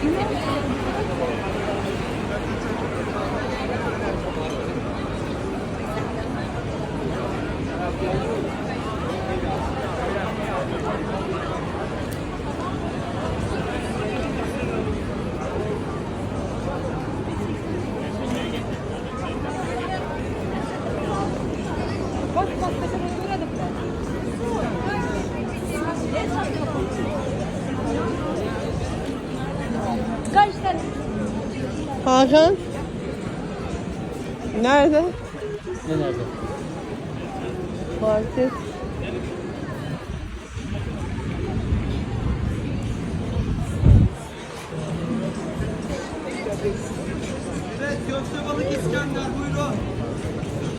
Thank you. Hakan? Nerede? Ne nerede? Market. Evet, köfte balık İskender buyurun.